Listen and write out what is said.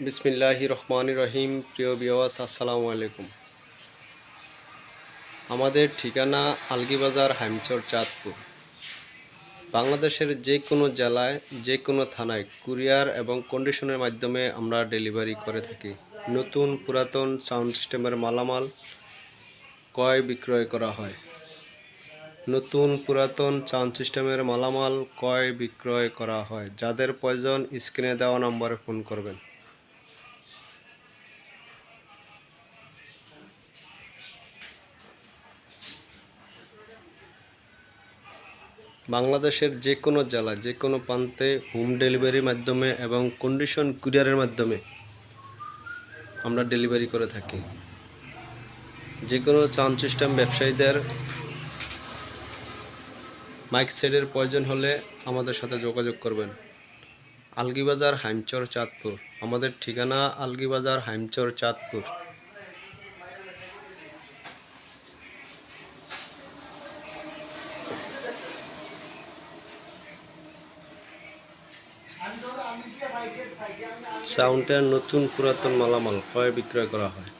বিসমিল্লাহ রহমান রহিম। প্রিয় বিওয়াস আসসালামু আলাইকুম। আমাদের ঠিকানা আলগিবাজার, হাইমচর, চাঁদপুর। বাংলাদেশের যে কোনো জেলায় যে কোনো থানায় কুরিয়ার এবং কন্ডিশনের মাধ্যমে আমরা ডেলিভারি করে থাকি। নতুন পুরাতন সাউন্ড সিস্টেমের মালামাল ক্রয় বিক্রয় করা হয়। নতুন পুরাতন সাউন্ড সিস্টেমের মালামাল ক্রয় বিক্রয় করা হয়। যাদের প্রয়োজন, স্ক্রিনে দেওয়া নম্বরে ফোন করবেন। বাংলাদেশের যে কোনো জেলা যে কোনো প্রান্তে হোম ডেলিভারির মাধ্যমে এবং কন্ডিশন কুরিয়ারের মাধ্যমে আমরা ডেলিভারি করে থাকি। যে কোনো সাউন্ড সিস্টেম ব্যবসায়ীদের মাইক সেটের প্রয়োজন হলে আমাদের সাথে যোগাযোগ করবেন। আলগিবাজার হাইমচর চাঁদপুর। আমাদের ঠিকানা আলগিবাজার হাইমচর চাঁদপুর। সাউন্ডের নতুন পুরাতন মালামাল ক্রয় বিক্রয় করা হয়।